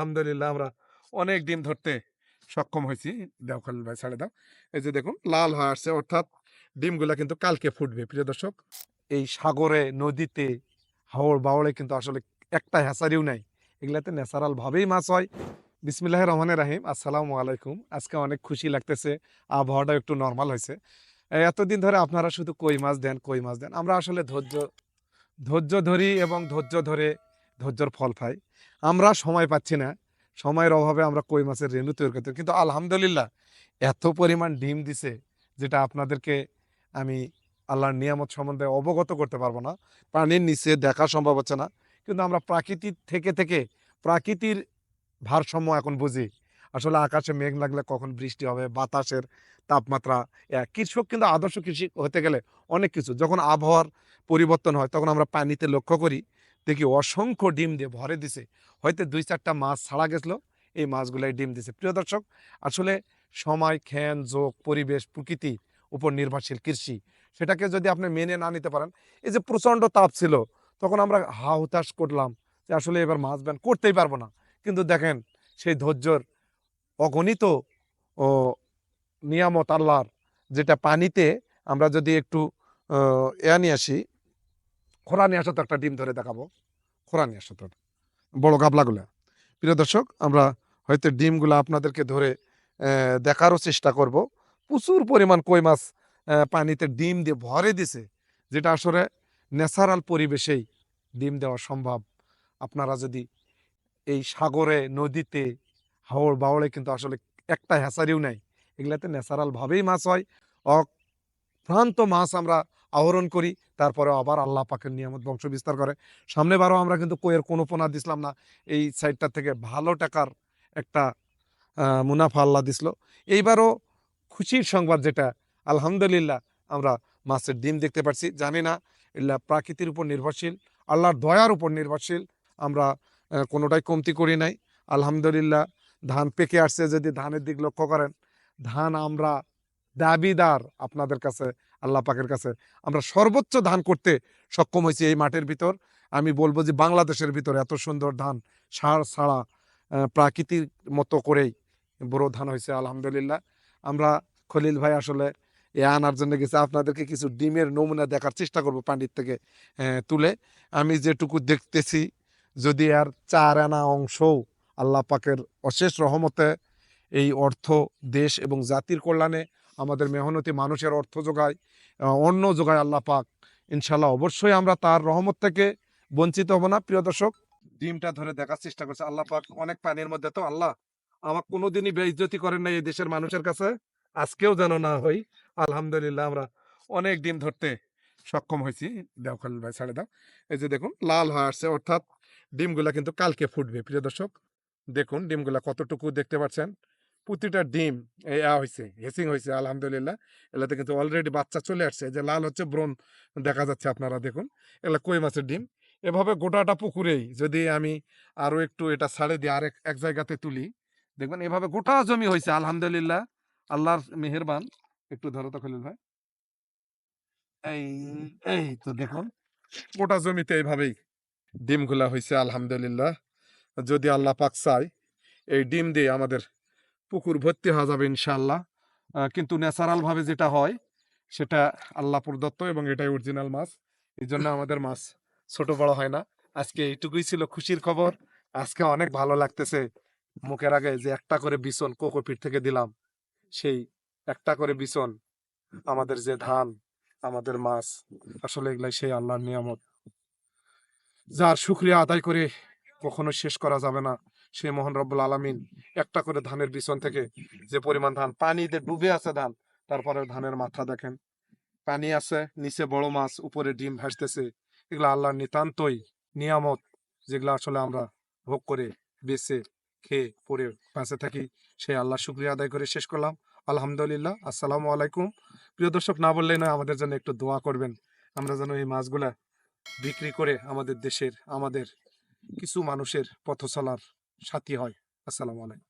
আলহামদুলিল্লাহ, আমরা অনেক ডিম ধরতে সক্ষম হয়েছি। দাও খালিল ভাই, ছাড়ে দাও। এই যে দেখুন, লাল হয়ে আসছে, অর্থাৎ ডিমগুলা কিন্তু কালকে ফুটবে, প্রিয় দর্শক। এই সাগরে, নদীতে হাওড় বাওড়ে কিন্তু আসলে একটা হ্যাসারিও নাই। এগুলাতে ন্যাচারাল ভাবেই মাছ হয়। বিসমিল্লাহ রহমানের রাহিম, আসসালামু আলাইকুম। আজকে অনেক খুশি লাগতেছে আবহাওয়াটা একটু নর্মাল হয়েছে। এতদিন ধরে আপনারা শুধু কই মাছ দেন, কই মাছ দেন, আমরা আসলে ধৈর্য ধৈর্য ধরি এবং ধৈর্য ধরে ধৈর্যর ফল পাই। আমরা সময় পাচ্ছি না। সময়ের অভাবে আমরা কই মাছের রেণু তৈরি করতে কিন্তু আলহামদুলিল্লাহ এত পরিমাণ ডিম দিছে যেটা আপনাদেরকে আমি আল্লাহর নিয়ামত সম্বন্ধে অবগত করতে পারব না। পানির নিচে দেখা সম্ভব হচ্ছে না। কিন্তু আমরা প্রাকৃতিক থেকে থেকে প্রাকৃতির ভারসাম্য এখন বুঝি। আসলে আকাশে মেঘ লাগলে কখন বৃষ্টি হবে, বাতাসের তাপমাত্রা কৃষক কিন্তু আদর্শ কৃষি হতে গেলে অনেক কিছু। যখন আবহাওয়ার পরিবর্তন হয় তখন আমরা পানিতে লক্ষ্য করি দেখি অসংখ্য ডিম দিয়ে ভরে দিছে। হয়তো দুই, চারটা মাছ ছাড়া গেছিল, এই মাছগুলাই ডিম দিছে। প্রিয় দর্শক, আসলে সময় খ্যান যোগ, পরিবেশ, প্রকৃতি উপর নির্ভরশীল কৃষি, সেটাকে যদি আপনি মেনে না নিতে পারেন, এই যে প্রচণ্ড তাপ ছিল, তখন আমরা হা হুতাশ করলাম যে আসলে এবার মাছ ব্যান করতেই পারব না। কিন্তু দেখেন, সেই ধৈর্যর অগণিত, ও, নিয়ামত আল্লাহর, যেটা পানিতে আমরা যদি একটু এয়া নিয়ে আসি খোরা নিয়ে আসো তো একটা ডিম ধরে দেখাবো। খোরা নিয়ে আসো তো। বড় গাবলাগুলা। প্রিয় দর্শক, আমরা হয়তো ডিমগুলো আপনাদেরকে ধরে দেখারও চেষ্টা করব। প্রচুর পরিমাণ কই মাছ পানিতে ডিম দিয়ে ভরে দিছে, যেটা আসলে ন্যাচারাল পরিবেশেই ডিম দেওয়া সম্ভব। আপনারা যদি এই সাগরে, নদীতে হাওড় বাওড়ে কিন্তু আসলে একটা হ্যাসারিও নাই। এগুলাতে ন্যাচারালভাবেই মাছ হয়। অক্রান্ত মাছ আমরা আহরণ করি তারপরে আবার আল্লাহ পাকের নিয়ামত বংশ বিস্তার করে। সামনে সামনেবারও আমরা কিন্তু কইয়ের কোনো পোনা দিছিলাম না, এই সাইডটা থেকে ভালো টাকার একটা মুনাফা আল্লাহ দিছিল এইবারও খুশির সংবাদ যেটা, আলহামদুলিল্লাহ আমরা মাছের ডিম দেখতে পাচ্ছি জানি না, এগুলা প্রাকৃতির উপর নির্ভরশীল, আল্লাহর দয়ার উপর নির্ভরশীল, আমরা কোনোটাই কমতি করি নাই। আলহামদুলিল্লাহ, ধান পেকে আসছে যদি ধানের দিক লক্ষ্য করেন, ধান আমরা দাবিদার আপনাদের কাছে, আল্লাহ পাকের কাছে। আমরা সর্বোচ্চ ধান করতে সক্ষম হয়েছি এই মাঠের ভিতর। আমি বলব যে বাংলাদেশের ভিতর এত সুন্দর ধান সার ছাড়া প্রাকৃতিক মতো করেই বড় ধান হয়েছে, আলহামদুলিল্লাহ। আমরা খলিল ভাই আসলে এ আনার জন্য গেছে। আপনাদেরকে কিছু ডিমের নমুনা দেখার চেষ্টা করব পানির থেকে তুলে। আমি যেটুকু দেখতেছি, যদি আর চার আনা অংশও আল্লাহ পাকের অশেষ রহমতে এই অর্থ, দেশ এবং জাতির কল্যাণে আমাদের মেহনতি মানুষের অর্থ যোগায় অন্ন যোগায় আল্লাহ পাক। ইনশাল্লাহ অবশ্যই আমরা তার রহমত থেকে বঞ্চিত হব না। প্রিয় দর্শক, ডিমটা ধরে দেখার চেষ্টা করছে। আল্লাহ পাক অনেক পানির মধ্যে তো আল্লাহ আমার কোনোদিনই বেইজ্জতি করেন না এই দেশের মানুষের কাছে। আজকেও যেন না হই আলহামদুলিল্লাহ আমরা অনেক ডিম ধরতে সক্ষম হয়েছি। দাও ভাই, ছাড়ে দাও। এই যে দেখুন, লাল হয়ে আসছে, অর্থাৎ ডিমগুলা কিন্তু কালকে ফুটবে। প্রিয় দর্শক, দেখুন ডিমগুলা কতটুকু দেখতে পাচ্ছেন। প্রতিটা ডিম আ হয়েছে হেসিং হয়েছে আলহামদুলিল্লাহ। এগুলাতে কিন্তু অলরেডি বাচ্চা চলে আসছে। যে লাল হচ্ছে ব্রণ দেখা যাচ্ছে আপনারা দেখুন। এগুলা কই মাছের ডিম? এভাবে গোটাটা পুকুরেই যদি আমি আরও একটু এটা ছাড়ে দিয়ে আরেক, এক জায়গাতে তুলি, দেখবেন এভাবে গোটা জমি হয়েছে আলহামদুলিল্লাহ। আল্লাহর মেহেরবান। একটু ধরো তো খলিল ভাই। এই এই তো দেখুন, গোটা জমিতে এইভাবেই ডিমগুলা হয়েছে আলহামদুলিল্লাহ। যদি আল্লাহ পাক চায়, এই ডিম দিয়ে আমাদের পুকুর ভর্তি হয়ে যাবে ইনশাল্লাহ কিন্তু ন্যাচারাল ভাবে যেটা হয়, সেটা আল্লাহ প্রদত্ত এবং এটাই অরিজিনাল মাছ। এই জন্য আমাদের মাছ ছোট বড় হয় না। আজকে এইটুকুই ছিল খুশির খবর। আজকে অনেক ভালো লাগতেছে। মুখের আগে যে একটা করে বিছন কোকোপিট থেকে দিলাম, সেই একটা করে বিছন, আমাদের যে ধান, আমাদের মাছ, আসলে এগুলাই সেই আল্লাহর নিয়ামত। যার শুক্রিয়া আদায় করে কখনো শেষ করা যাবে না। সে মোহন রব্বুল আলামিন একটা করে ধানের বিছন থেকে যে পরিমাণ ধান পানিতে ডুবে আছে ধান তারপরে ধানের মাথা দেখেন। পানি আছে, নিচে বড় মাছ, উপরে ডিম ভাসতেছে। এগুলো আল্লাহর নিতান্তই নিয়ামত, যেগুলো আসলে আমরা ভোগ করে বেছে খেয়ে পরে বাঁচে থাকি। সেই আল্লাহ শুক্রিয়া আদায় করে শেষ করলাম। আলহামদুলিল্লাহ, আসসালামু আলাইকুম। প্রিয় দর্শক, না বললেই না আমাদের জন্য একটু দোয়া করবেন। আমরা যেন এই মাছগুলা বিক্রি করে আমাদের দেশের, আমাদের কিছু মানুষের পথ চলার সাথী হয়। আসসালামু আলাইকুম।